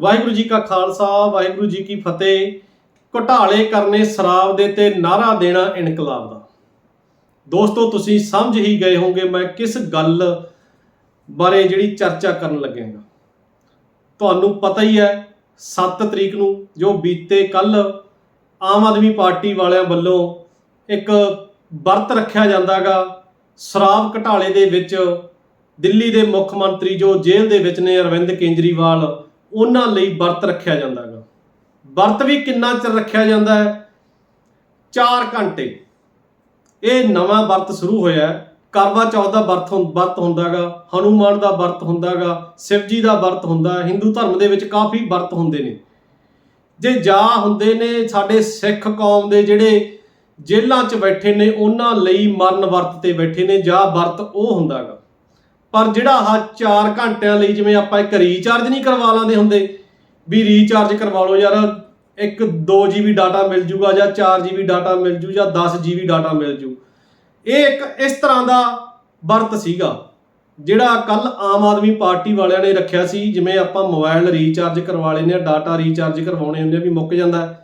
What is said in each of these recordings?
ਵਾਹਿਗੁਰੂ ਜੀ ਕਾ ਖਾਲਸਾ, ਵਾਹਿਗੁਰੂ ਜੀ ਕੀ ਫਤਿਹ। ਘੁਟਾਲੇ ਕਰਨੇ ਸ਼ਰਾਬ ਦੇ ਤੇ ਨਾਰਾ ਦੇਣਾ ਇਨਕਲਾਬ ਦਾ। ਦੋਸਤੋ, ਤੁਸੀਂ ਸਮਝ ਹੀ ਗਏ ਹੋਗੇ ਮੈਂ ਕਿਸ ਗੱਲ ਬਾਰੇ ਜਿਹੜੀ ਚਰਚਾ ਕਰਨ ਲੱਗਿਆਗਾ ਤੁਹਾਨੂੰ ਪਤਾ ਹੀ ਹੈ 7 ਤਰੀਕ ਨੂੰ ਜੋ ਬੀਤੇ ਕੱਲ ਆਮ ਆਦਮੀ ਪਾਰਟੀ ਵਾਲਿਆਂ ਵੱਲੋਂ ਇੱਕ ਵਰਤ ਰੱਖਿਆ ਜਾਂਦਾਗਾ ਸ਼ਰਾਬ ਘਟਾਲੇ ਦੇ ਵਿੱਚ ਦਿੱਲੀ ਦੇ ਮੁੱਖ ਮੰਤਰੀ ਜੋ ਜੇਲ੍ਹ ਦੇ ਵਿੱਚ ਨੇ, ਅਰਵਿੰਦ ਕੇਜਰੀਵਾਲ ਉਹਨਾਂ ਲਈ ਵਰਤ ਰੱਖਿਆ ਜਾਂਦਾ ਜਾਂਦਾਗਾ ਵਰਤ ਵੀ ਕਿੰਨਾ ਚਿਰ ਰੱਖਿਆ ਜਾਂਦਾ ਹੈ? 4 ਘੰਟੇ। ਇਹ ਨਵਾਂ ਵਰਤ ਸ਼ੁਰੂ ਹੋਇਆ ਹੈ। ਕਰਵਾ ਚੌਥ ਦਾ ਵਰਤ ਹੁੰ- ਵਰਤ ਹੁੰਦਾਗਾ ਹਨੂਮਾਨ ਦਾ ਵਰਤ ਹੁੰਦਾਗਾ ਸ਼ਿਵ ਜੀ ਦਾ ਵਰਤ ਹੁੰਦਾ ਹੈ। ਹਿੰਦੂ ਧਰਮ ਦੇ ਵਿੱਚ ਕਾਫੀ ਵਰਤ ਹੁੰਦੇ ਨੇ। ਜੇ ਜਾ ਹੁੰਦੇ ਨੇ ਸਾਡੇ ਸਿੱਖ ਕੌਮ ਦੇ ਜਿਹੜੇ ਜੇਲ੍ਹਾਂ 'ਚ ਬੈਠੇ ਨੇ, ਉਹਨਾਂ ਲਈ ਮਰਨ ਵਰਤ ਤੇ ਬੈਠੇ ਨੇ, ਜਾਂ ਵਰਤ ਉਹ ਹੁੰਦਾਗਾ ਪਰ ਜਿਹੜਾ ਆਹ 4 ਘੰਟਿਆਂ ਲਈ ਜਿਵੇਂ ਆਪਾਂ ਇੱਕ ਰੀਚਾਰਜ ਨਹੀਂ ਕਰਵਾ ਲਾਂਦੇ ਹੁੰਦੇ, ਵੀ ਰੀਚਾਰਜ ਕਰਵਾ ਲਓ ਯਾਰ, ਇੱਕ 2 GB ਡਾਟਾ ਮਿਲ ਜੂਗਾ ਜਾਂ 4 GB ਡਾਟਾ ਮਿਲ ਜੂ ਜਾਂ 10 GB ਡਾਟਾ ਮਿਲ ਜੂ। ਇਹ ਇੱਕ ਇਸ ਤਰ੍ਹਾਂ ਦਾ ਵਰਤ ਸੀਗਾ, ਜਿਹੜਾ ਕੱਲ ਆਮ ਆਦਮੀ ਪਾਰਟੀ ਵਾਲਿਆਂ ਨੇ ਰੱਖਿਆ ਸੀ, ਜਿਵੇਂ ਆਪਾਂ ਮੋਬਾਈਲ ਰੀਚਾਰਜ ਕਰਵਾ ਲੈਂਦੇ ਆ ਡਾਟਾ ਰੀਚਾਰਜ ਕਰਵਾਉਣੇ ਹੁੰਦੇ ਆ ਵੀ ਮੁੱਕ ਜਾਂਦਾ।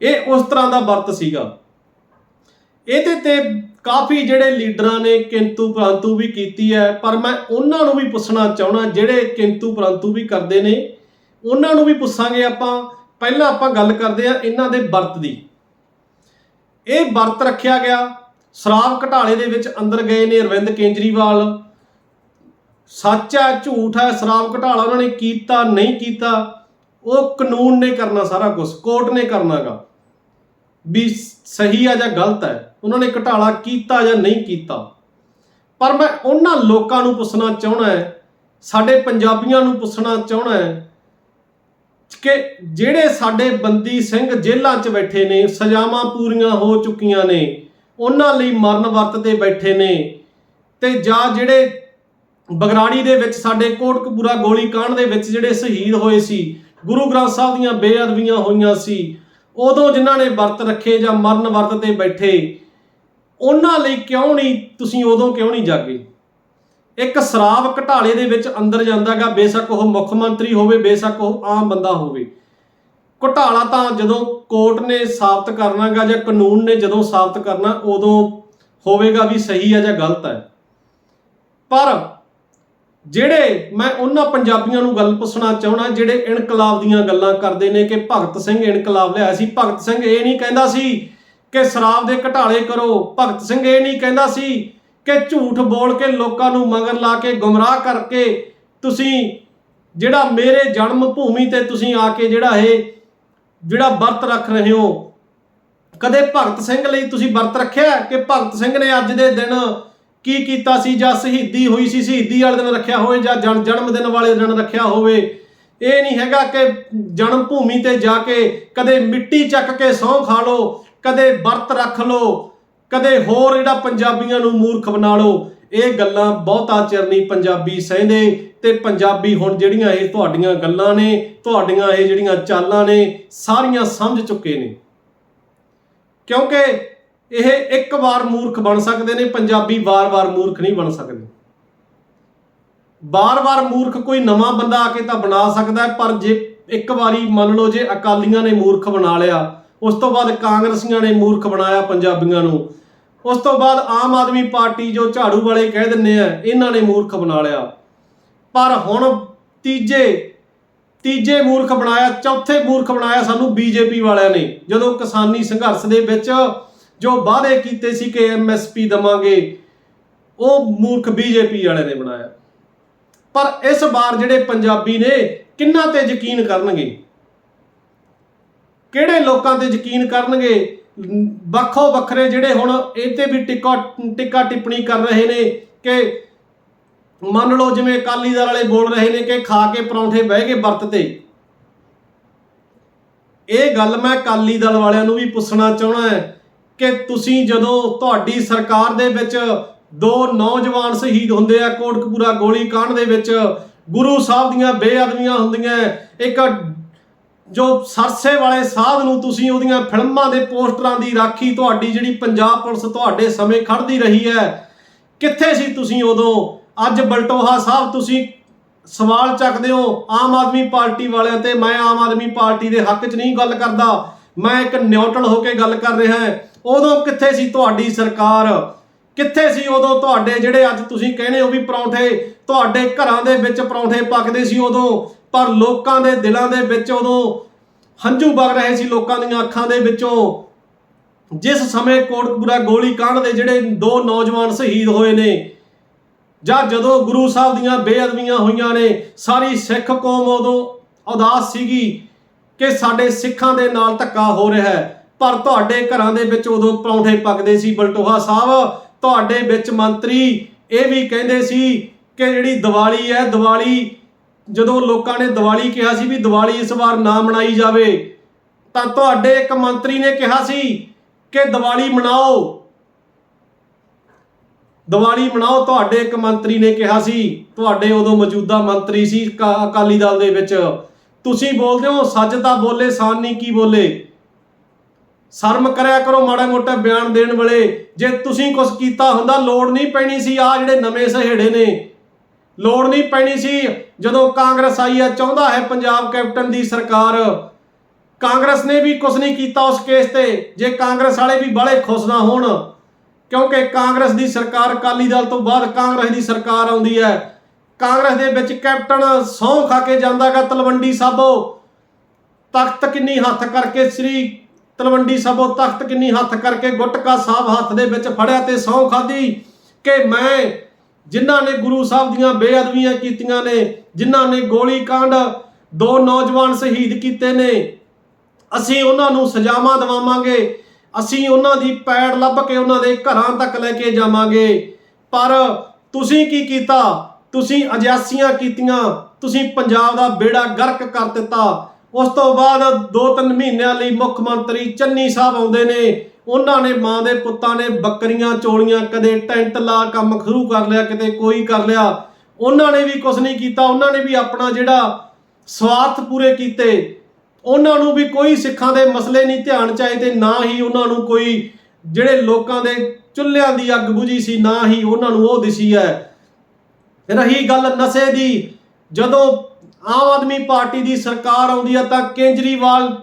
ਇਹ ਉਸ ਤਰ੍ਹਾਂ ਦਾ ਵਰਤ ਸੀਗਾ। ਇਹਦੇ ਤੇ ਕਾਫੀ ਜਿਹੜੇ ਲੀਡਰਾਂ ਨੇ ਕਿੰਤੂ ਪ੍ਰੰਤੂ ਵੀ ਕੀਤੀ ਹੈ, ਪਰ ਮੈਂ ਉਹਨਾਂ ਨੂੰ ਵੀ ਪੁੱਛਣਾ ਚਾਹਣਾ ਜਿਹੜੇ ਕਿੰਤੂ ਪ੍ਰੰਤੂ ਵੀ ਕਰਦੇ ਨੇ, ਉਹਨਾਂ ਨੂੰ ਵੀ ਪੁੱਛਾਂਗੇ ਆਪਾਂ। ਪਹਿਲਾਂ ਆਪਾਂ ਗੱਲ ਕਰਦੇ ਆ ਇਹਨਾਂ ਦੇ ਵਰਤ ਦੀ। ਇਹ ਵਰਤ ਰੱਖਿਆ ਗਿਆ। ਸ਼ਰਾਬ ਘਟਾਲੇ ਦੇ ਵਿੱਚ ਅੰਦਰ ਗਏ ਨੇ ਅਰਵਿੰਦ ਕੇਜਰੀਵਾਲ। ਸੱਚ ਹੈ, ਝੂਠ ਹੈ ਸ਼ਰਾਬ ਘਟਾਲਾ ਉਹਨਾਂ ਨੇ ਕੀਤਾ, ਨਹੀਂ ਕੀਤਾ। ਉਹ ਕਾਨੂੰਨ ਨੇ ਕਰਨਾ ਸਾਰਾ ਕੁਝ ਕੋਰਟ ਨੇ ਕਰਨਾਗਾ। ਵੀ ਸਹੀ ਆ ਜਾਂ ਗਲਤ ਹੈ? ਉਹਨਾਂ ਨੇ ਘਟਾਲਾ ਕੀਤਾ ਜਾਂ ਨਹੀਂ ਕੀਤਾ। ਪਰ ਮੈਂ ਉਹਨਾਂ ਲੋਕਾਂ ਨੂੰ ਪੁੱਛਣਾ ਚਾਹਣਾ ਹੈ, ਸਾਡੇ ਪੰਜਾਬੀਆਂ ਨੂੰ ਪੁੱਛਣਾ ਚਾਹਣਾ ਹੈ ਕਿ ਜਿਹੜੇ ਸਾਡੇ ਬੰਦੀ ਸਿੰਘ ਜੇਲ੍ਹਾਂ 'ਚ ਬੈਠੇ ਨੇ, ਸਜ਼ਾਵਾਂ ਪੂਰੀਆਂ ਹੋ ਚੁੱਕੀਆਂ ਨੇ, ਉਹਨਾਂ ਲਈ ਮਰਨ ਵਰਤ ਤੇ ਬੈਠੇ ਨੇ ਤੇ ਜਾਂ ਜਿਹੜੇ ਬਗਰਾੜੀ ਦੇ ਵਿੱਚ ਸਾਡੇ ਕੋਟਕਪੂਰਾ ਗੋਲੀ ਕਾਂਡ ਦੇ ਵਿੱਚ ਜਿਹੜੇ ਸ਼ਹੀਦ ਹੋਏ ਸੀ, ਗੁਰੂ ਗ੍ਰੰਥ ਸਾਹਿਬ ਦੀਆਂ ਬੇਅਦਬੀਆਂ ਹੋਈਆਂ ਸੀ, ਉਦੋਂ ਜਿਨ੍ਹਾਂ ਨੇ ਵਰਤ ਰੱਖੇ ਜਾਂ ਮਰਨ ਵਰਤ ਤੇ ਬੈਠੇ ਉਹਨਾਂ ਲਈ ਕਿਉਂ ਨਹੀਂ ਤੁਸੀਂ ਉਦੋਂ ਕਿਉਂ ਨਹੀਂ ਜਾਗੇ? ਇੱਕ ਸ਼ਰਾਬ ਘਟਾਲੇ ਦੇ ਵਿੱਚ ਅੰਦਰ ਜਾਂਦਾਗਾ, ਬੇਸ਼ੱਕ ਉਹ ਮੁੱਖ ਮੰਤਰੀ ਹੋਵੇ, ਬੇਸ਼ੱਕ ਉਹ ਆਮ ਬੰਦਾ ਹੋਵੇ। ਘੁਟਾਲਾ ਤਾਂ ਜਦੋਂ ਕੋਰਟ ਨੇ ਸਾਬਤ ਕਰਨਾਗਾ ਜਾਂ ਕਾਨੂੰਨ ਨੇ ਜਦੋਂ ਸਾਬਤ ਕਰਨਾ, ਉਦੋਂ ਹੋਵੇਗਾ ਵੀ ਸਹੀ ਹੈ ਜਾਂ ਗਲਤ ਹੈ। ਪਰ ਜਿਹੜੇ ਮੈਂ ਉਹਨਾਂ ਪੰਜਾਬੀਆਂ ਨੂੰ ਗੱਲ ਪੁੱਛਣਾ ਚਾਹਣਾ ਜਿਹੜੇ ਇਨਕਲਾਬ ਦੀਆਂ ਗੱਲਾਂ ਕਰਦੇ ਨੇ ਕਿ ਭਗਤ ਸਿੰਘ ਇਨਕਲਾਬ ਲਿਆਇਆ ਸੀ, ਭਗਤ ਸਿੰਘ ਇਹ ਨਹੀਂ ਕਹਿੰਦਾ ਸੀ ਕਿ ਸ਼ਰਾਬ ਦੇ ਘਟਾਲੇ ਕਰੋ। ਭਗਤ ਸਿੰਘ ਇਹ ਨਹੀਂ ਕਹਿੰਦਾ ਸੀ ਕਿ ਝੂਠ ਬੋਲ ਕੇ ਲੋਕਾਂ ਨੂੰ ਮਗਰ ਲਾ ਕੇ ਗੁੰਮਰਾਹ ਕਰਕੇ ਤੁਸੀਂ ਜਿਹੜਾ ਮੇਰੇ ਜਨਮ ਭੂਮੀ ਤੇ ਤੁਸੀਂ ਆ ਕੇ ਜਿਹੜਾ ਇਹ, ਜਿਹੜਾ ਵਰਤ ਰੱਖ ਰਹੇ ਹੋ, ਕਦੇ ਭਗਤ ਸਿੰਘ ਲਈ ਤੁਸੀਂ ਵਰਤ ਰੱਖਿਆ ਕਿ ਭਗਤ ਸਿੰਘ ਨੇ ਅੱਜ ਦੇ ਦਿਨ ਕੀ ਕੀਤਾ ਸੀ ਜਾਂ ਸ਼ਹੀਦੀ ਹੋਈ ਸੀ, ਸ਼ਹੀਦੀ ਵਾਲੇ ਦਿਨ ਰੱਖਿਆ ਹੋਵੇ ਜਾਂ ਜਨਮ ਦਿਨ ਵਾਲੇ ਦਿਨ ਰੱਖਿਆ ਹੋਵੇ। ਇਹ ਨਹੀਂ ਹੈਗਾ ਕਿ ਜਨਮ ਭੂਮੀ ਤੇ ਜਾ ਕੇ ਕਦੇ ਮਿੱਟੀ ਚੱਕ ਕੇ ਸਹੁੰ ਖਾ ਲਓ ਕਦੇ ਵਰਤ ਰੱਖ ਲਓ, ਕਦੇ ਹੋਰ ਜਿਹੜਾ ਪੰਜਾਬੀਆਂ ਨੂੰ ਮੂਰਖ ਬਣਾ ਲਓ, ਇਹ ਗੱਲਾਂ ਬਹੁਤਾ ਚਿਰ ਨਹੀਂ ਪੰਜਾਬੀ ਸਹਿੰਦੇ ਤੇ ਪੰਜਾਬੀ ਹੁਣ ਜਿਹੜੀਆਂ ਇਹ ਤੁਹਾਡੀਆਂ ਗੱਲਾਂ ਨੇ, ਤੁਹਾਡੀਆਂ ਇਹ ਜਿਹੜੀਆਂ ਚਾਲਾਂ ਨੇ, ਸਾਰੀਆਂ ਸਮਝ ਚੁੱਕੇ ਨੇ। ਕਿਉਂਕਿ ਇਹ ਇੱਕ ਵਾਰ ਮੂਰਖ ਬਣ ਸਕਦੇ ਨੇ, ਪੰਜਾਬੀ ਵਾਰ-ਵਾਰ ਮੂਰਖ ਨਹੀਂ ਬਣ ਸਕਦੇ। ਵਾਰ-ਵਾਰ ਮੂਰਖ ਕੋਈ ਨਵਾਂ ਬੰਦਾ ਆ ਕੇ ਤਾਂ ਬਣਾ ਸਕਦਾ ਪਰ ਜੇ ਇੱਕ ਵਾਰੀ ਮੰਨ ਲਓ ਜੇ ਅਕਾਲੀਆਂ ਨੇ ਮੂਰਖ ਬਣਾ ਲਿਆ ਉਸ ਤੋਂ ਬਾਅਦ ਕਾਂਗਰਸੀਆਂ ਨੇ ਮੂਰਖ ਬਣਾਇਆ ਪੰਜਾਬੀਆਂ ਨੂੰ। ਉਸ ਤੋਂ ਬਾਅਦ ਆਮ ਆਦਮੀ ਪਾਰਟੀ ਜੋ ਝਾੜੂ ਵਾਲੇ ਕਹਿ ਦਿੰਨੇ ਆ, ਇਹਨਾਂ ਨੇ ਮੂਰਖ ਬਣਾ ਲਿਆ। ਪਰ ਹੁਣ ਤੀਜੇ ਤੀਜੇ ਮੂਰਖ ਬਣਾਇਆ, ਚੌਥੇ ਮੂਰਖ ਬਣਾਇਆ ਸਾਨੂੰ ਬੀਜੇਪੀ ਵਾਲਿਆਂ ਨੇ। ਜਦੋਂ ਕਿਸਾਨੀ ਸੰਘਰਸ਼ ਦੇ ਵਿੱਚ ਜੋ ਵਾਅਦੇ ਕੀਤੇ ਸੀ ਕਿ ਐਮਐਸਪੀ ਦਵਾਂਗੇ, ਉਹ ਮੂਰਖ ਬੀਜੇਪੀ ਵਾਲਿਆਂ ਨੇ ਬਣਾਇਆ। ਪਰ ਇਸ ਵਾਰ ਜਿਹੜੇ ਪੰਜਾਬੀ ਨੇ, ਕਿੰਨਾ ਤੇ ਯਕੀਨ ਕਰਨਗੇ? ਕਿਹੜੇ ਲੋਕਾਂ ਤੇ ਯਕੀਨ ਕਰਨਗੇ? ਵੱਖੋ ਵੱਖਰੇ ਜਿਹੜੇ ਹੁਣ ਇਹ ਤੇ ਵੀ ਟਿੱਕਾ ਟਿੱਕਾ ਟਿੱਪਣੀ ਕਰ ਰਹੇ ਨੇ ਕਿ ਮੰਨ ਲਓ ਜਿਵੇਂ ਅਕਾਲੀ ਦਲ ਵਾਲੇ ਬੋਲ ਰਹੇ ਨੇ ਕਿ ਖਾ ਕੇ ਪਰੌਂਠੇ ਬਹਿ ਕੇ ਵਰਤ ਤੇ। ਇਹ ਗੱਲ ਮੈਂ ਅਕਾਲੀ ਦਲ ਵਾਲਿਆਂ ਨੂੰ ਵੀ ਪੁੱਛਣਾ ਚਾਹਣਾ ਹੈ ਕਿ ਤੁਸੀਂ ਜਦੋਂ ਤੁਹਾਡੀ ਸਰਕਾਰ ਦੇ ਵਿੱਚ ਦੋ ਨੌਜਵਾਨ ਸ਼ਹੀਦ ਹੁੰਦੇ ਆ ਕੋਟਕਪੂਰਾ ਗੋਲੀ ਕਾਂਡ ਦੇ ਵਿੱਚ, ਗੁਰੂ ਸਾਹਿਬ ਦੀਆਂ ਬੇਅਦਬੀਆਂ ਹੁੰਦੀਆਂ, ਇੱਕ ਜੋ ਸਰਸੇ ਵਾਲੇ ਸਾਧ ਨੂੰ ਤੁਸੀਂ ਉਹਦੀਆਂ ਫਿਲਮਾਂ ਦੇ ਪੋਸਟਰਾਂ ਦੀ ਰਾਖੀ ਤੁਹਾਡੀ ਜਿਹੜੀ ਪੰਜਾਬ ਪੁਲਿਸ ਤੁਹਾਡੇ ਸਮੇਂ ਖੜਦੀ ਰਹੀ ਹੈ, ਕਿੱਥੇ ਸੀ ਤੁਸੀਂ ਉਦੋਂ? ਅੱਜ ਬਲਟੋਹਾ ਸਾਹਿਬ ਤੁਸੀਂ ਸਵਾਲ ਚੱਕਦੇ ਹੋ ਆਮ ਆਦਮੀ ਪਾਰਟੀ ਵਾਲਿਆਂ ਤੇ। ਮੈਂ ਆਮ ਆਦਮੀ ਪਾਰਟੀ ਦੇ ਹੱਕ 'ਚ ਨਹੀਂ ਗੱਲ ਕਰਦਾ। ਮੈਂ ਇੱਕ ਨਿਊਟਰਲ ਹੋ ਕੇ ਗੱਲ ਕਰ ਰਿਹਾ ਉਦੋਂ ਕਿੱਥੇ ਸੀ ਤੁਹਾਡੀ ਸਰਕਾਰ? ਕਿੱਥੇ ਸੀ ਉਦੋਂ ਤੁਹਾਡੇ ਜਿਹੜੇ ਅੱਜ ਤੁਸੀਂ ਕਹਿੰਦੇ ਹੋ ਵੀ ਪਰੌਂਠੇ ਤੁਹਾਡੇ ਘਰਾਂ ਦੇ ਵਿੱਚ ਪਰੌਂਠੇ ਪੱਕਦੇ ਸੀ ਉਦੋਂ? ਪਰ ਲੋਕਾਂ ਦੇ ਦਿਲਾਂ ਦੇ ਵਿੱਚ ਉਦੋਂ ਹੰਝੂ ਵਗ ਰਹੇ ਸੀ ਲੋਕਾਂ ਦੀਆਂ ਅੱਖਾਂ ਦੇ ਵਿੱਚੋਂ। ਜਿਸ ਸਮੇਂ ਕੋਟਕਪੂਰਾ ਗੋਲੀ ਕਾਂਡ ਦੇ ਜਿਹੜੇ ਦੋ ਨੌਜਵਾਨ ਸ਼ਹੀਦ ਹੋਏ ਨੇ, ਜਾਂ ਜਦੋਂ ਗੁਰੂ ਸਾਹਿਬ ਦੀਆਂ ਬੇਅਦਬੀਆਂ ਹੋਈਆਂ ਨੇ, ਸਾਰੀ ਸਿੱਖ ਕੌਮ ਉਦੋਂ ਉਦਾਸ ਸੀਗੀ ਕਿ ਸਾਡੇ ਸਿੱਖਾਂ ਦੇ ਨਾਲ ਧੱਕਾ ਹੋ ਰਿਹਾ ਹੈ। ਪਰ ਤੁਹਾਡੇ ਘਰਾਂ ਦੇ ਵਿੱਚ ਉਦੋਂ ਪਰੌਂਠੇ ਪੱਕਦੇ ਸੀ। ਬਲਟੋਹਾ ਸਾਹਿਬ, ਤੁਹਾਡੇ ਵਿੱਚ ਮੰਤਰੀ ਇਹ ਵੀ ਕਹਿੰਦੇ ਸੀ ਕਿ ਜਿਹੜੀ ਦੀਵਾਲੀ ਹੈ, ਦੀਵਾਲੀ ਜਦੋਂ ਲੋਕਾਂ ਨੇ ਦੀਵਾਲੀ ਕਿਹਾ ਸੀ ਵੀ ਦੀਵਾਲੀ ਇਸ ਵਾਰ ਨਾ ਮਨਾਈ ਜਾਵੇ, ਤਾਂ ਤੁਹਾਡੇ ਇੱਕ ਮੰਤਰੀ ਨੇ ਕਿਹਾ ਸੀ ਕਿ ਦੀਵਾਲੀ ਮਨਾਓ। ਦੀਵਾਲੀ ਮਨਾਓ, ਤੁਹਾਡੇ ਇੱਕ ਮੰਤਰੀ ਨੇ ਕਿਹਾ ਸੀ। ਤੁਹਾਡੇ ਉਦੋਂ ਮੌਜੂਦਾ ਮੰਤਰੀ ਸੀ ਕਾ- ਅਕਾਲੀ ਦਲ ਦੇ ਵਿੱਚ। ਤੁਸੀਂ ਬੋਲਦੇ ਹੋ, ਸੱਚ ਤਾਂ ਬੋਲੇ, ਸਾਨੀ ਕੀ ਬੋਲੇ। ਸ਼ਰਮ ਕਰਿਆ ਕਰੋ ਮਾੜਾ ਮੋਟਾ ਬਿਆਨ ਦੇਣ ਵੇਲੇ। ਜੇ ਤੁਸੀਂ ਕੁਝ ਕੀਤਾ ਹੁੰਦਾ, ਲੋੜ ਨਹੀਂ ਪੈਣੀ ਸੀ। ਆ ਜਿਹੜੇ ਨਵੇਂ ਸਹੇੜੇ ਨੇ ਲੋੜ ਨਹੀਂ ਪੈਣੀ ਸੀ। ਜਦੋਂ ਕਾਂਗਰਸ ਆਈ ਹੈ ਚਾਹੁੰਦਾ ਹੈ ਪੰਜਾਬ ਕੈਪਟਨ ਦੀ ਸਰਕਾਰ। ਕਾਂਗਰਸ ਨੇ ਵੀ ਕੁਝ ਨਹੀਂ ਕੀਤਾ ਉਸ ਕੇਸ ਤੇ। ਜੇ ਕਾਂਗਰਸ ਵਾਲੇ ਵੀ ਬੜੇ ਖੁਸ਼ ਨਾ ਹੋਣ, ਕਿਉਂਕਿ ਕਾਂਗਰਸ ਦੀ ਸਰਕਾਰ ਅਕਾਲੀ ਦਲ ਤੋਂ ਬਾਅਦ ਕਾਂਗਰਸ ਦੀ ਸਰਕਾਰ ਆਉਂਦੀ ਹੈ। ਕਾਂਗਰਸ ਦੇ ਵਿੱਚ ਕੈਪਟਨ ਸਹੁੰ ਖਾ ਕੇ ਜਾਂਦਾਗਾ ਤਲਵੰਡੀ ਸਾਬੋ। ਤਖਤ ਕਿੰਨੀ ਹੱਥ ਕਰਕੇ ਸ੍ਰੀ ਤਲਵੰਡੀ ਸਾਬੋ ਤਖਤ ਕਿੰਨੀ ਹੱਥ ਕਰਕੇ ਗੁਟਕਾ ਸਾਹਿਬ ਹੱਥ ਦੇ ਵਿੱਚ ਫੜਿਆ ਤੇ ਸਹੁੰ ਖਾਦੀ ਕਿ ਮੈਂ ਜਿਨ੍ਹਾਂ ਨੇ ਗੁਰੂ ਸਾਹਿਬ ਦੀਆਂ ਬੇਅਦਬੀਆਂ ਕੀਤੀਆਂ ਨੇ, ਜਿਨ੍ਹਾਂ ਨੇ ਗੋਲੀ ਕਾਂਡ ਦੋ ਨੌਜਵਾਨ ਸ਼ਹੀਦ ਕੀਤੇ ਨੇ, ਅਸੀਂ ਉਹਨਾਂ ਨੂੰ ਸਜ਼ਾਵਾਂ ਦਿਵਾਵਾਂਗੇ, ਅਸੀਂ ਉਹਨਾਂ ਦੀ ਪੈੜ ਲੱਭ ਕੇ ਉਹਨਾਂ ਦੇ ਘਰਾਂ ਤੱਕ ਲੈ ਕੇ ਜਾਵਾਂਗੇ। ਪਰ ਤੁਸੀਂ ਕੀ ਕੀਤਾ? ਤੁਸੀਂ ਅਜਾਸੀਆਂ ਕੀਤੀਆਂ, ਤੁਸੀਂ ਪੰਜਾਬ ਦਾ ਬੇੜਾ ਗਰਕ ਕਰ ਦਿੱਤਾ। ਉਸ ਤੋਂ ਬਾਅਦ 2-3 ਮਹੀਨਿਆਂ ਲਈ ਮੁੱਖ ਮੰਤਰੀ ਚੰਨੀ ਸਾਹਿਬ ਆਉਂਦੇ ਨੇ ਉਹਨਾਂ ਨੇ ਮਾਂ ਦੇ ਪੁੱਤਾਂ ਨੇ ਬੱਕਰੀਆਂ, ਚੋਲੀਆਂ ਕਦੇ ਟੈਂਟ ਲਾ ਕੰਮ ਸ਼ੁਰੂ ਕਰ ਲਿਆ, ਕਿਤੇ ਕੋਈ ਕਰ ਲਿਆ। ਉਹਨਾਂ ਨੇ ਵੀ ਕੁਝ ਨਹੀਂ ਕੀਤਾ, ਉਹਨਾਂ ਨੇ ਵੀ ਆਪਣਾ ਜਿਹੜਾ ਸਵਾਰਥ ਪੂਰੇ ਕੀਤੇ। ਉਹਨਾਂ ਨੂੰ ਵੀ ਕੋਈ ਸਿੱਖਾਂ ਦੇ ਮਸਲੇ ਨਹੀਂ ਧਿਆਨ ਚਾਹੀਦੇ ਨਾ ਹੀ ਉਹਨਾਂ ਨੂੰ ਕੋਈ ਜਿਹੜੇ ਲੋਕਾਂ ਦੇ ਚੁੱਲ੍ਹਿਆਂ ਦੀ ਅੱਗ ਬੁਝੀ ਸੀ, ਨਾ ਹੀ ਉਹਨਾਂ ਨੂੰ ਉਹ ਦਿਸੀ ਹੈ। ਰਹੀ ਗੱਲ ਨਸ਼ੇ ਦੀ, ਜਦੋਂ ਆਮ ਆਦਮੀ ਪਾਰਟੀ ਦੀ ਸਰਕਾਰ ਆਉਂਦੀ ਹੈ ਤਾਂ ਕੇਜਰੀਵਾਲ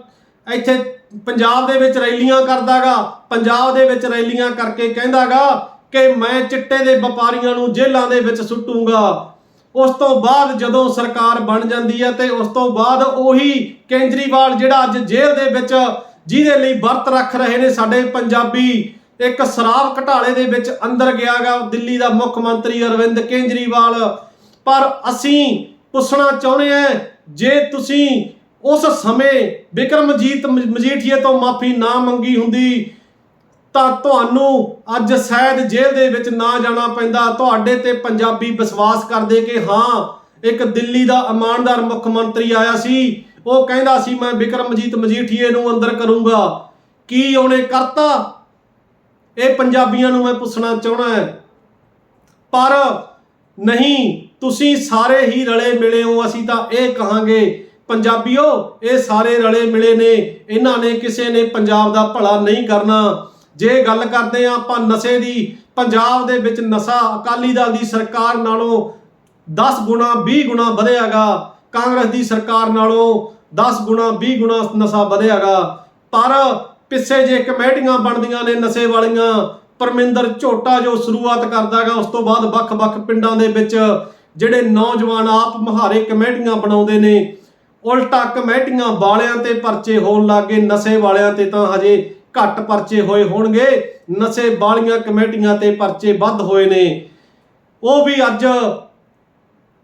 ਇੱਥੇ ਪੰਜਾਬ ਦੇ ਵਿੱਚ ਰੈਲੀਆਂ ਕਰਦਾਗਾ, ਪੰਜਾਬ ਦੇ ਵਿੱਚ ਰੈਲੀਆਂ ਕਰਕੇ ਕਹਿੰਦਾਗਾ ਕਿ ਮੈਂ ਚਿੱਟੇ ਦੇ ਵਪਾਰੀਆਂ ਨੂੰ ਜੇਲ੍ਹਾਂ ਦੇ ਵਿੱਚ ਸੁੱਟੂਗਾ। ਉਸ ਤੋਂ ਬਾਅਦ ਜਦੋਂ ਸਰਕਾਰ ਬਣ ਜਾਂਦੀ ਹੈ ਤੇ ਉਸ ਤੋਂ ਬਾਅਦ ਉਹੀ ਕੇਜਰੀਵਾਲ ਜਿਹੜਾ ਅੱਜ ਜੇਲ੍ਹ ਦੇ ਵਿੱਚ ਜਿਹਦੇ ਲਈ ਵਰਤ ਰੱਖ ਰਹੇ ਨੇ ਸਾਡੇ ਪੰਜਾਬੀ, ਇੱਕ ਸ਼ਰਾਬ ਘਟਾਲੇ ਦੇ ਵਿੱਚ ਅੰਦਰ ਗਿਆਗਾ ਦਿੱਲੀ ਦਾ ਮੁੱਖ ਮੰਤਰੀ ਅਰਵਿੰਦ ਕੇਜਰੀਵਾਲ। ਪਰ ਅਸੀਂ ਪੁੱਛਣਾ ਚਾਹੁੰਦੇ ਹਾਂ, ਜੇ ਤੁਸੀਂ ਉਸ ਸਮੇਂ ਵਿਕਰਮਜੀਤ ਮਜੀਠੀਏ ਤੋਂ ਮਾਫੀ ਨਾ ਮੰਗੀ ਹੁੰਦੀ, ਤਾਂ ਤੁਹਾਨੂੰ ਅੱਜ ਸ਼ਾਇਦ ਜੇਲ੍ਹ ਦੇ ਵਿੱਚ ਨਾ ਜਾਣਾ ਪੈਂਦਾ। ਤੁਹਾਡੇ ਤੇ ਪੰਜਾਬੀ ਵਿਸ਼ਵਾਸ ਕਰਦੇ ਕਿ ਹਾਂ, ਇੱਕ ਦਿੱਲੀ ਦਾ ਇਮਾਨਦਾਰ ਮੁੱਖ ਮੰਤਰੀ ਆਇਆ ਸੀ। ਉਹ ਕਹਿੰਦਾ ਸੀ, ਮੈਂ ਵਿਕਰਮਜੀਤ ਮਜੀਠੀਏ ਨੂੰ ਅੰਦਰ ਕਰੂੰਗਾ। ਕੀ ਉਹਨੇ ਕਰਤਾ? ਇਹ ਪੰਜਾਬੀਆਂ ਨੂੰ ਮੈਂ ਪੁੱਛਣਾ ਚਾਹਣਾ ਹੈ। ਪਰ ਨਹੀਂ, ਤੁਸੀਂ ਸਾਰੇ ਹੀ ਰਲੇ ਮਿਲੇ ਹੋ, ਅਸੀਂ ਤਾਂ ਇਹ ਕਹਾਂਗੇ ਪੰਜਾਬੀਓ, ਇਹ ਸਾਰੇ ਰਲੇ ਮਿਲੇ ਨੇ। ਇਹਨਾਂ ਨੇ ਕਿਸੇ ਨੇ ਪੰਜਾਬ ਦਾ ਭਲਾ ਨਹੀਂ ਕਰਨਾ। ਜੇ ਗੱਲ ਕਰਦੇ ਆ ਆਪਾਂ ਨਸ਼ੇ ਦੀ, ਪੰਜਾਬ ਦੇ ਵਿੱਚ ਨਸ਼ਾ ਅਕਾਲੀ ਦਲ ਦੀ ਸਰਕਾਰ ਨਾਲੋਂ 10 ਗੁਣਾ 20 ਗੁਣਾ ਵਧਿਆਗਾ। ਕਾਂਗਰਸ ਦੀ ਸਰਕਾਰ ਨਾਲੋਂ 10 ਗੁਣਾ 20 ਗੁਣਾ ਨਸ਼ਾ ਵਧਿਆਗਾ। ਪਰ ਪਿੱਛੇ ਜੇ ਕਮੇਟੀਆਂ ਬਣਦੀਆਂ ਨੇ ਨਸ਼ੇ ਵਾਲੀਆਂ, ਪਰਮਿੰਦਰ ਝੋਟਾ ਜੋ ਸ਼ੁਰੂਆਤ ਕਰਦਾਗਾ, ਉਸ ਤੋਂ ਬਾਅਦ ਵੱਖ-ਵੱਖ ਪਿੰਡਾਂ ਦੇ ਵਿੱਚ ਜਿਹੜੇ ਨੌਜਵਾਨ ਆਪ ਮਹਾਰੇ ਕਮੇਟੀਆਂ ਬਣਾਉਂਦੇ ਨੇ ਉਲਟਾ ਕਮੇਟੀਆਂ ਵਾਲਿਆਂ ਤੇ ਪਰਚੇ ਹੋਣ ਲੱਗੇ ਨਸ਼ੇ ਵਾਲਿਆਂ ਤੇ ਤਾਂ ਹਜੇ ਘੱਟ ਪਰਚੇ ਹੋਏ ਹੋਣਗੇ। ਨਸ਼ੇ ਵਾਲੀਆਂ ਕਮੇਟੀਆਂ ਤੇ ਪਰਚੇ ਵੱਧ ਹੋਏ ਨੇ। ਉਹ ਵੀ ਅੱਜ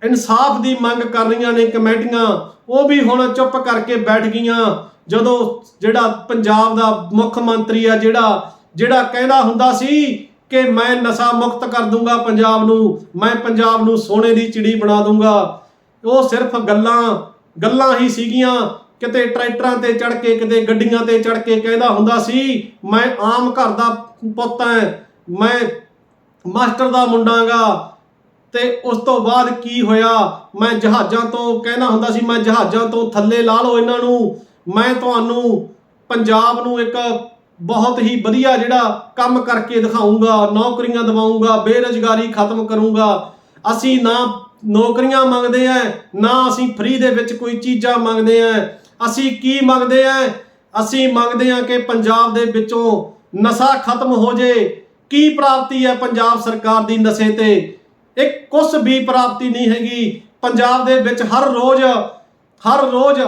ਇਨਸਾਫ ਦੀ ਮੰਗ ਕਰ ਰਹੀਆਂ ਨੇ ਕਮੇਟੀਆਂ। ਉਹ ਵੀ ਹੁਣ ਚੁੱਪ ਕਰਕੇ ਬੈਠ ਗਈਆਂ। ਜਦੋਂ ਜਿਹੜਾ ਪੰਜਾਬ ਦਾ ਮੁੱਖ ਮੰਤਰੀ ਆ, ਜਿਹੜਾ ਜਿਹੜਾ ਕਹਿੰਦਾ ਹੁੰਦਾ ਸੀ ਕਿ ਮੈਂ ਨਸ਼ਾ ਮੁਕਤ ਕਰ ਦੂੰਗਾ ਪੰਜਾਬ ਨੂੰ, ਮੈਂ ਪੰਜਾਬ ਨੂੰ ਸੋਨੇ ਦੀ ਚਿੜੀ ਬਣਾ ਦੂੰਗਾ। ਉਹ ਸਿਰਫ ਗੱਲਾਂ ਗੱਲਾਂ ਹੀ ਸੀਗੀਆਂ। ਕਿਤੇ ਟਰੈਕਟਰਾਂ ਤੇ ਚੜ ਕੇ, ਕਿਤੇ ਗੱਡੀਆਂ ਤੇ ਚੜ ਕੇ ਕਹਿੰਦਾ ਹੁੰਦਾ ਸੀ, ਮੈਂ ਆਮ ਘਰ ਦਾ ਪੁੱਤ ਐ, ਮੈਂ ਮਾਸਟਰ ਦਾ ਮੁੰਡਾਗਾ ਤੇ ਉਸ ਤੋਂ ਬਾਅਦ ਕੀ ਹੋਇਆ? ਮੈਂ ਜਹਾਜ਼ਾਂ ਤੋਂ ਕਹਿਣਾ ਹੁੰਦਾ ਸੀ, ਮੈਂ ਜਹਾਜ਼ਾਂ ਤੋਂ ਥੱਲੇ ਲਾ ਲਓ ਇਹਨਾਂ ਨੂੰ। ਮੈਂ ਤੁਹਾਨੂੰ ਪੰਜਾਬ ਨੂੰ ਇੱਕ ਬਹੁਤ ਹੀ ਵਧੀਆ ਜਿਹੜਾ ਕੰਮ ਕਰਕੇ ਦਿਖਾਉਂਗਾ ਨੌਕਰੀਆਂ ਦਿਵਾਉਂਗਾ ਬੇਰੁਜ਼ਗਾਰੀ ਖਤਮ ਕਰੂੰਗਾ। ਅਸੀਂ ਨਾ ਨੌਕਰੀਆਂ ਮੰਗਦੇ ਆ ਨਾ ਅਸੀਂ ਫ੍ਰੀ ਦੇ ਵਿੱਚ ਕੋਈ ਚੀਜ਼ਾਂ ਮੰਗਦੇ ਆ ਅਸੀਂ ਕੀ ਮੰਗਦੇ ਆ ਅਸੀਂ ਮੰਗਦੇ ਆ ਕਿ ਪੰਜਾਬ ਦੇ ਵਿੱਚੋਂ ਨਸ਼ਾ ਖਤਮ ਹੋ ਜੇ। ਕੀ ਪ੍ਰਾਪਤੀ ਹੈ ਪੰਜਾਬ ਸਰਕਾਰ ਦੀ ਨਸ਼ੇ ਤੇ? ਇੱਕ ਕੁਛ ਵੀ ਪ੍ਰਾਪਤੀ ਨਹੀਂ ਹੈਗੀ। ਪੰਜਾਬ ਦੇ ਵਿੱਚ ਹਰ ਰੋਜ਼ ਹਰ ਰੋਜ਼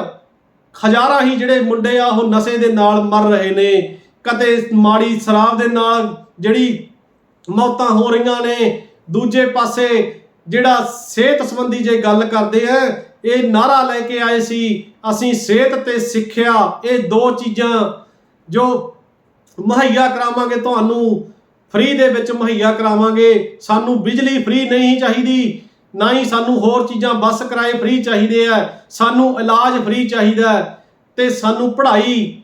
ਹਜ਼ਾਰਾਂ ਹੀ ਜਿਹੜੇ ਮੁੰਡੇ ਆ, ਉਹ ਨਸ਼ੇ ਦੇ ਨਾਲ ਮਰ ਰਹੇ ਨੇ। ਕਦੇ ਮਾੜੀ ਸ਼ਰਾਬ ਦੇ ਨਾਲ ਜਿਹੜੀ ਮੌਤਾਂ ਹੋ ਰਹੀਆਂ ਨੇ, ਦੂਜੇ ਪਾਸੇ ਜਿਹੜਾ ਸਿਹਤ ਸੰਬੰਧੀ ਜੇ ਗੱਲ ਕਰਦੇ ਆ, ਇਹ ਨਾਰਾ ਲੈ ਕੇ ਆਏ ਸੀ, ਅਸੀਂ ਸਿਹਤ ਤੇ ਸਿੱਖਿਆ, ਇਹ ਦੋ ਚੀਜ਼ਾਂ ਜੋ ਮੁਹੱਈਆ ਕਰਾਵਾਂਗੇ ਤੁਹਾਨੂੰ, ਫ੍ਰੀ ਦੇ ਵਿੱਚ ਮੁਹੱਈਆ ਕਰਾਵਾਂਗੇ। ਸਾਨੂੰ ਬਿਜਲੀ ਫ੍ਰੀ ਨਹੀਂ ਚਾਹੀਦੀ, ਨਾ ਹੀ ਸਾਨੂੰ ਹੋਰ ਚੀਜ਼ਾਂ, ਬੱਸ ਕਿਰਾਏ ਫ੍ਰੀ ਚਾਹੀਦੇ ਆ, ਸਾਨੂੰ ਇਲਾਜ ਫ੍ਰੀ ਚਾਹੀਦਾ ਹੈ ਤੇ ਸਾਨੂੰ ਪੜ੍ਹਾਈ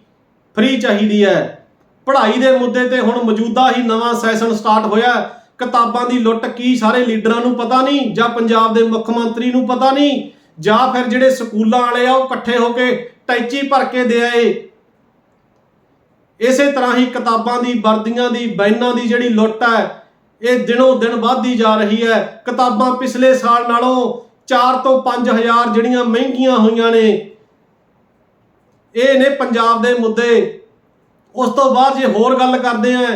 ਫ੍ਰੀ ਚਾਹੀਦੀ ਹੈ। ਪੜ੍ਹਾਈ ਦੇ ਮੁੱਦੇ ਤੇ ਹੁਣ ਮੌਜੂਦਾ ਹੀ ਨਵਾਂ ਸੈਸ਼ਨ ਸਟਾਰਟ ਹੋਇਆ ਕਿਤਾਬਾਂ ਦੀ ਲੁੱਟ ਕੀ ਸਾਰੇ ਲੀਡਰਾਂ ਨੂੰ ਪਤਾ ਨਹੀਂ, ਜਾਂ ਪੰਜਾਬ ਦੇ ਮੁੱਖ ਮੰਤਰੀ ਨੂੰ ਪਤਾ ਨਹੀਂ, ਜਾਂ ਫਿਰ ਜਿਹੜੇ ਸਕੂਲਾਂ ਵਾਲੇ ਆ ਉਹ ਇਕੱਠੇ ਹੋ ਕੇ ਟੈਚੀ ਭਰ ਕੇ ਦੇ ਆਏ। ਇਸੇ ਤਰ੍ਹਾਂ ਹੀ ਕਿਤਾਬਾਂ ਦੀ, ਵਰਦੀਆਂ ਦੀ, ਬੈਨਾਂ ਦੀ ਜਿਹੜੀ ਲੁੱਟ ਹੈ, ਇਹ ਦਿਨੋਂ ਦਿਨ ਵੱਧਦੀ ਜਾ ਰਹੀ ਹੈ। ਕਿਤਾਬਾਂ ਪਿਛਲੇ ਸਾਲ ਨਾਲੋਂ 4 ਤੋਂ 5000 ਜਿਹੜੀਆਂ ਮਹਿੰਗੀਆਂ ਹੋਈਆਂ ਨੇ, ਇਹ ਨੇ ਪੰਜਾਬ ਦੇ ਮੁੱਦੇ। ਉਸ ਤੋਂ ਬਾਅਦ ਜੇ ਹੋਰ ਗੱਲ ਕਰਦੇ ਆ,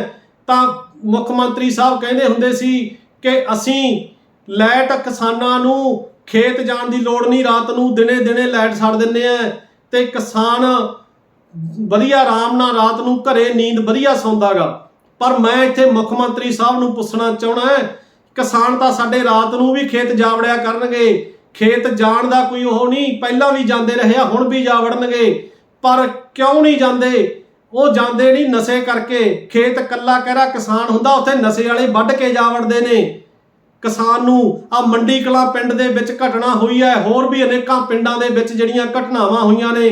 ਤਾਂ ਮੁੱਖ ਮੰਤਰੀ ਸਾਹਿਬ ਕਹਿੰਦੇ ਹੁੰਦੇ ਸੀ ਕਿ ਅਸੀਂ ਲਾਈਟ ਕਿਸਾਨਾਂ ਨੂੰ ਖੇਤ ਜਾਣ ਦੀ ਲੋੜ ਨਹੀਂ, ਰਾਤ ਨੂੰ ਦਿਨੇ ਦਿਨੇ ਲਾਈਟ ਛੱਡ ਦਿੰਦੇ ਆ ਤੇ ਕਿਸਾਨ ਵਧੀਆ ਆਰਾਮ ਨਾਲ ਰਾਤ ਨੂੰ ਘਰੇ ਨੀਂਦ ਵਧੀਆ ਸੌਂਦਾਗਾ। ਪਰ ਮੈਂ ਇੱਥੇ ਮੁੱਖ ਮੰਤਰੀ ਸਾਹਿਬ ਨੂੰ ਪੁੱਛਣਾ ਚਾਹਣਾ ਹੈ, ਕਿਸਾਨ ਤਾਂ ਸਾਡੇ ਰਾਤ ਨੂੰ ਵੀ ਖੇਤ ਜਾਵੜਿਆ ਕਰਨਗੇ, ਖੇਤ ਜਾਣ ਦਾ ਕੋਈ ਉਹ ਨਹੀਂ, ਪਹਿਲਾਂ ਵੀ ਜਾਂਦੇ ਰਹੇ ਆ, ਹੁਣ ਵੀ ਜਾਵੜਨਗੇ, ਪਰ ਕਿਉਂ ਨਹੀਂ ਜਾਂਦੇ? ਉਹ ਜਾਂਦੇ ਨਹੀਂ, ਨਸ਼ੇ ਕਰਕੇ। ਖੇਤ ਕੱਲਾ ਕਹਿਰਾ ਕਿਸਾਨ ਹੁੰਦਾ, ਉੱਥੇ ਨਸ਼ੇ ਵਾਲੇ ਵੱਢ ਕੇ ਜਾ ਵੜਦੇ ਨੇ। ਕਿਸਾਨ ਨੂੰ ਆ ਮੰਡੀ ਕਲਾ ਪਿੰਡ ਦੇ ਵਿੱਚ ਘਟਨਾ ਹੋਈ ਹੈ, ਹੋਰ ਵੀ ਅਨੇਕਾਂ ਪਿੰਡਾਂ ਦੇ ਵਿੱਚ ਜਿਹੜੀਆਂ ਘਟਨਾਵਾਂ ਹੋਈਆਂ ਨੇ।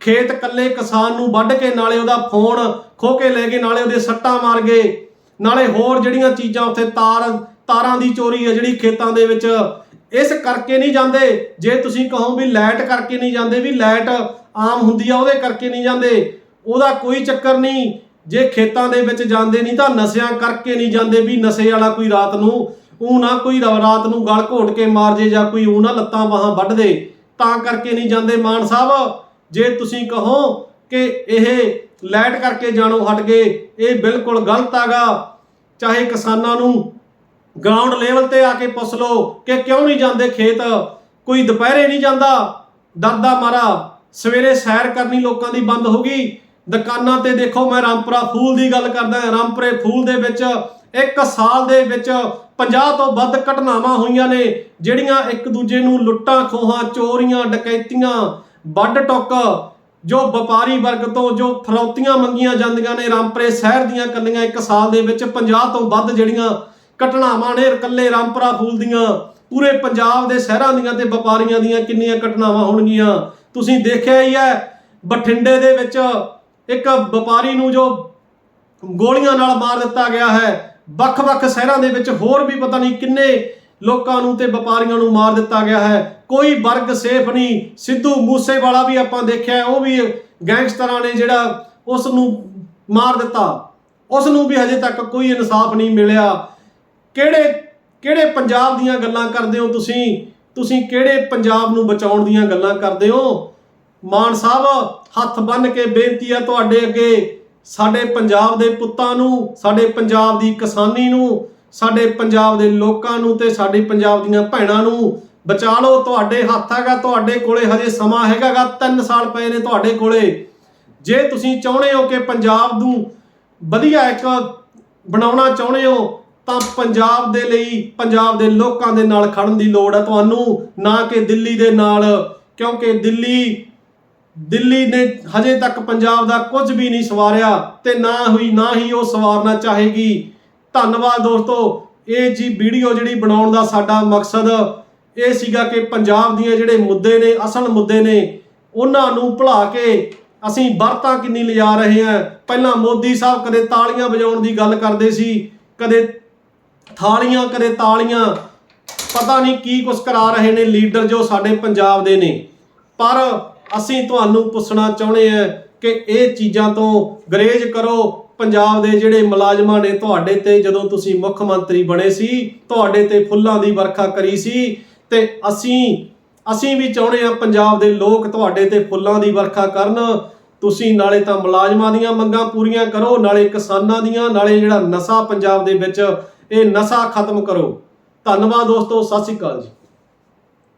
ਖੇਤ ਕੱਲੇ ਕਿਸਾਨ ਨੂੰ ਵੱਢ ਕੇ ਨਾਲੇ ਉਹਦਾ ਫੋਨ ਖੋ ਕੇ ਲੈ ਗਏ, ਨਾਲੇ ਉਹਦੇ ਸੱਟਾਂ ਮਾਰ ਗਏ। ਨਾਲੇ ਹੋਰ ਜਿਹੜੀਆਂ ਚੀਜ਼ਾਂ ਉੱਥੇ ਤਾਰ, ਤਾਰਾਂ ਦੀ ਚੋਰੀ ਹੈ ਜਿਹੜੀ ਖੇਤਾਂ ਦੇ ਵਿੱਚ, ਇਸ ਕਰਕੇ ਨਹੀਂ ਜਾਂਦੇ। ਜੇ ਤੁਸੀਂ ਕਹੋ ਵੀ ਲਾਈਟ ਕਰਕੇ ਨਹੀਂ ਜਾਂਦੇ, ਵੀ ਲਾਈਟ ਆਮ ਹੁੰਦੀ ਆ, ਉਹਦੇ ਕਰਕੇ ਨਹੀਂ ਜਾਂਦੇ। ਉਹਦਾ ਕੋਈ ਚੱਕਰ ਨਹੀਂ। ਜੇ ਖੇਤਾਂ ਦੇ ਵਿੱਚ ਜਾਂਦੇ ਨਹੀਂ ਤਾਂ ਨਸ਼ਿਆਂ ਕਰਕੇ ਨਹੀਂ ਜਾਂਦੇ ਵੀ ਨਸ਼ੇ ਵਾਲਾ ਕੋਈ ਰਾਤ ਨੂੰ ਉਹ ਨਾ ਕੋਈ ਰਾਤ ਨੂੰ ਗਲ ਘੋਟ ਕੇ ਮਾਰ ਜੇ ਜਾਂ ਕੋਈ ਉਹ ਨਾ ਲੱਤਾਂ ਬਾਹਾਂ ਵੱਢ ਦੇ, ਤਾਂ ਕਰਕੇ ਨਹੀਂ ਜਾਂਦੇ। ਮਾਨ ਸਾਹਿਬ, ਜੇ ਤੁਸੀਂ ਕਹੋ ਕਿ ਇਹ ਲੈਟ ਕਰਕੇ ਜਾਣੋ ਹਟ ਗਏ, ਇਹ ਬਿਲਕੁਲ ਗਲਤ ਹੈਗਾ। ਚਾਹੇ ਕਿਸਾਨਾਂ ਨੂੰ ਗਰਾਊਂਡ ਲੈਵਲ ਤੇ ਆ ਕੇ ਪੁੱਛ ਲਓ ਕਿ ਕਿਉਂ ਨਹੀਂ ਜਾਂਦੇ ਖੇਤ, ਕੋਈ ਦੁਪਹਿਰੇ ਨਹੀਂ ਜਾਂਦਾ। ਡਰਦਾ ਮਾਰਾ, ਸਵੇਰੇ ਸੈਰ ਕਰਨੀ ਲੋਕਾਂ ਦੀ ਬੰਦ ਹੋ ਗਈ। ਦੁਕਾਨਾਂ ਤੇ ਦੇਖੋ ਮੈਂ ਰਾਮਪੁਰਾ ਫੂਲ ਦੀ ਗੱਲ ਕਰਦਾ ਹਾਂ। ਰਾਮਪੁਰੇ ਫੂਲ ਦੇ ਵਿੱਚ ਇੱਕ ਸਾਲ ਦੇ ਵਿੱਚ 50 ਤੋਂ ਵੱਧ ਘਟਨਾਵਾਂ ਹੋਈਆਂ ਨੇ, ਜਿਹੜੀਆਂ ਇੱਕ ਦੂਜੇ ਨੂੰ ਲੁੱਟਾਂ, ਖੋਹਾਂ, ਚੋਰੀਆਂ, ਡਕੈਤੀਆਂ, ਵੱਡ ਟੁੱਕ, ਜੋ ਵਪਾਰੀ ਵਰਗ ਤੋਂ ਜੋ ਫਰੌਤੀਆਂ ਮੰਗੀਆਂ ਜਾਂਦੀਆਂ ਨੇ ਰਾਮਪੁਰੇ ਸ਼ਹਿਰ ਦੀਆਂ ਕੱਲੀਆਂ ਇੱਕ ਸਾਲ ਦੇ ਵਿੱਚ 50 ਤੋਂ ਵੱਧ ਜਿਹੜੀਆਂ ਘਟਨਾਵਾਂ ਨੇ ਇਕੱਲੇ ਰਾਮਪੁਰਾ ਫੂਲ ਦੀਆਂ, ਪੂਰੇ ਪੰਜਾਬ ਦੇ ਸ਼ਹਿਰਾਂ ਦੀਆਂ ਤੇ ਵਪਾਰੀਆਂ ਦੀਆਂ ਕਿੰਨੀਆਂ ਘਟਨਾਵਾਂ ਹੋਣਗੀਆਂ। ਤੁਸੀਂ ਦੇਖਿਆ ਹੀ ਹੈ, ਬਠਿੰਡੇ ਦੇ ਵਿੱਚ ਇੱਕ ਵਪਾਰੀ ਨੂੰ ਜੋ ਗੋਲੀਆਂ ਨਾਲ ਮਾਰ ਦਿੱਤਾ ਗਿਆ ਹੈ, ਵੱਖ-ਵੱਖ ਸ਼ਹਿਰਾਂ ਦੇ ਵਿੱਚ ਹੋਰ ਵੀ ਪਤਾ ਨਹੀਂ ਕਿੰਨੇ ਲੋਕਾਂ ਨੂੰ ਤੇ ਵਪਾਰੀਆਂ ਨੂੰ ਮਾਰ ਦਿੱਤਾ ਗਿਆ ਹੈ। ਕੋਈ ਵਰਗ ਸੇਫ ਨਹੀਂ, ਸਿੱਧੂ ਮੂਸੇਵਾਲਾ ਵੀ ਆਪਾਂ ਦੇਖਿਆ ਉਹ ਵੀ ਗੈਂਗਸਟਰਾਂ ਨੇ ਜਿਹੜਾ ਉਸ ਨੂੰ ਮਾਰ ਦਿੱਤਾ। ਉਸ ਨੂੰ ਵੀ ਹਜੇ ਤੱਕ ਕੋਈ ਇਨਸਾਫ ਨਹੀਂ ਮਿਲਿਆ। ਕਿਹੜੇ ਕਿਹੜੇ ਪੰਜਾਬ ਦੀਆਂ ਗੱਲਾਂ ਕਰਦੇ ਹੋ ਤੁਸੀਂ? ਤੁਸੀਂ ਕਿਹੜੇ ਪੰਜਾਬ ਨੂੰ ਬਚਾਉਣ ਦੀਆਂ ਗੱਲਾਂ ਕਰਦੇ ਹੋ? ਮਾਨ ਸਾਹਿਬ ਹੱਥ ਬੰਨ ਕੇ ਬੇਨਤੀ ਹੈ ਤੁਹਾਡੇ ਅੱਗੇ, ਸਾਡੇ ਪੰਜਾਬ ਦੇ ਪੁੱਤਾਂ ਨੂੰ, ਸਾਡੇ ਪੰਜਾਬ ਦੀ ਕਿਸਾਨੀ ਨੂੰ, ਸਾਡੇ ਪੰਜਾਬ ਦੇ ਲੋਕਾਂ ਨੂੰ ਤੇ ਸਾਡੇ ਪੰਜਾਬ ਦੀਆਂ ਭੈਣਾਂ ਨੂੰ ਬਚਾ ਲਓ। ਤੁਹਾਡੇ ਹੱਥ ਹੈਗਾ, ਤੁਹਾਡੇ ਕੋਲੇ ਹਜੇ ਸਮਾਂ ਹੈਗਾਗਾ 3 ਸਾਲ ਪਏ ਨੇ ਤੁਹਾਡੇ ਕੋਲੇ। ਜੇ ਤੁਸੀਂ ਚਾਹੁੰਦੇ ਹੋ ਕਿ ਪੰਜਾਬ ਨੂੰ ਵਧੀਆ ਇੱਕ ਬਣਾਉਣਾ ਚਾਹੁੰਦੇ ਹੋ, ਤਾਂ ਪੰਜਾਬ ਦੇ ਲਈ, ਪੰਜਾਬ ਦੇ ਲੋਕਾਂ ਦੇ ਨਾਲ ਖੜਨ ਦੀ ਲੋੜ ਹੈ ਤੁਹਾਨੂੰ, ਨਾ ਕਿ ਦਿੱਲੀ ਦੇ ਨਾਲ। ਕਿਉਂਕਿ ਦਿੱਲੀ ਦਿੱਲੀ ਨੇ ਹਜੇ ਤੱਕ ਪੰਜਾਬ ਦਾ ਕੁਝ ਵੀ ਨਹੀਂ ਸਵਾਰਿਆ ਤੇ ਨਾ ਹੋਈ ਨਾ ਹੀ ਉਹ ਸਵਾਰਨਾ ਚਾਹੇਗੀ। ਧੰਨਵਾਦ ਦੋਸਤੋ, ਇਹ ਜੀ ਵੀਡੀਓ ਜਿਹੜੀ ਬਣਾਉਣ ਦਾ ਸਾਡਾ ਮਕਸਦ ਇਹ ਸੀਗਾ ਕਿ ਪੰਜਾਬ ਦੀਆਂ ਜਿਹੜੇ ਮੁੱਦੇ ਨੇ, ਅਸਲ ਮੁੱਦੇ ਨੇ, ਉਹਨਾਂ ਨੂੰ ਭੁਲਾ ਕੇ ਅਸੀਂ ਵਰਤਾਂ ਕਿੰਨੀ ਲਿਜਾ ਰਹੇ ਹਾਂ। ਪਹਿਲਾਂ ਮੋਦੀ ਸਾਹਿਬ ਕਦੇ ਤਾਲੀਆਂ ਵਜਾਉਣ ਦੀ ਗੱਲ ਕਰਦੇ ਸੀ, ਕਦੇ ਥਾਲੀਆਂ, ਕਦੇ ਤਾਲੀਆਂ। ਪਤਾ ਨਹੀਂ ਕੀ ਕੁਛ ਕਰਾ ਰਹੇ ਨੇ ਲੀਡਰ ਜੋ ਸਾਡੇ ਪੰਜਾਬ ਦੇ ਨੇ। ਪਰ ਅਸੀਂ ਤੁਹਾਨੂੰ ਪੁੱਛਣਾ ਚਾਹੁੰਦੇ ਹਾਂ ਕਿ ਇਹ ਚੀਜ਼ਾਂ ਤੋਂ ਗਰੇਜ ਕਰੋ। ਪੰਜਾਬ ਦੇ ਜਿਹੜੇ ਮੁਲਾਜ਼ਮਾਂ ਨੇ ਤੁਹਾਡੇ ਤੇ, ਜਦੋਂ ਤੁਸੀਂ ਮੁੱਖ ਮੰਤਰੀ ਬਣੇ ਸੀ, ਤੁਹਾਡੇ ਤੇ ਫੁੱਲਾਂ ਦੀ ਵਰਖਾ ਕਰੀ ਸੀ, ਤੇ ਅਸੀਂ ਅਸੀਂ ਵੀ ਚਾਹੁੰਦੇ ਆ ਪੰਜਾਬ ਦੇ ਲੋਕ ਤੁਹਾਡੇ ਤੇ ਫੁੱਲਾਂ ਦੀ ਵਰਖਾ ਕਰਨ। ਤੁਸੀਂ ਨਾਲੇ ਤਾਂ ਮੁਲਾਜ਼ਮਾਂ ਦੀਆਂ ਮੰਗਾਂ ਪੂਰੀਆਂ ਕਰੋ, ਨਾਲੇ ਕਿਸਾਨਾਂ ਦੀਆਂ, ਨਾਲੇ ਜਿਹੜਾ ਨਸ਼ਾ ਪੰਜਾਬ ਦੇ ਵਿੱਚ, ਇਹ ਨਸ਼ਾ ਖਤਮ ਕਰੋ। ਧੰਨਵਾਦ ਦੋਸਤੋ, ਸਤਿ ਸ਼੍ਰੀ ਅਕਾਲ ਜੀ।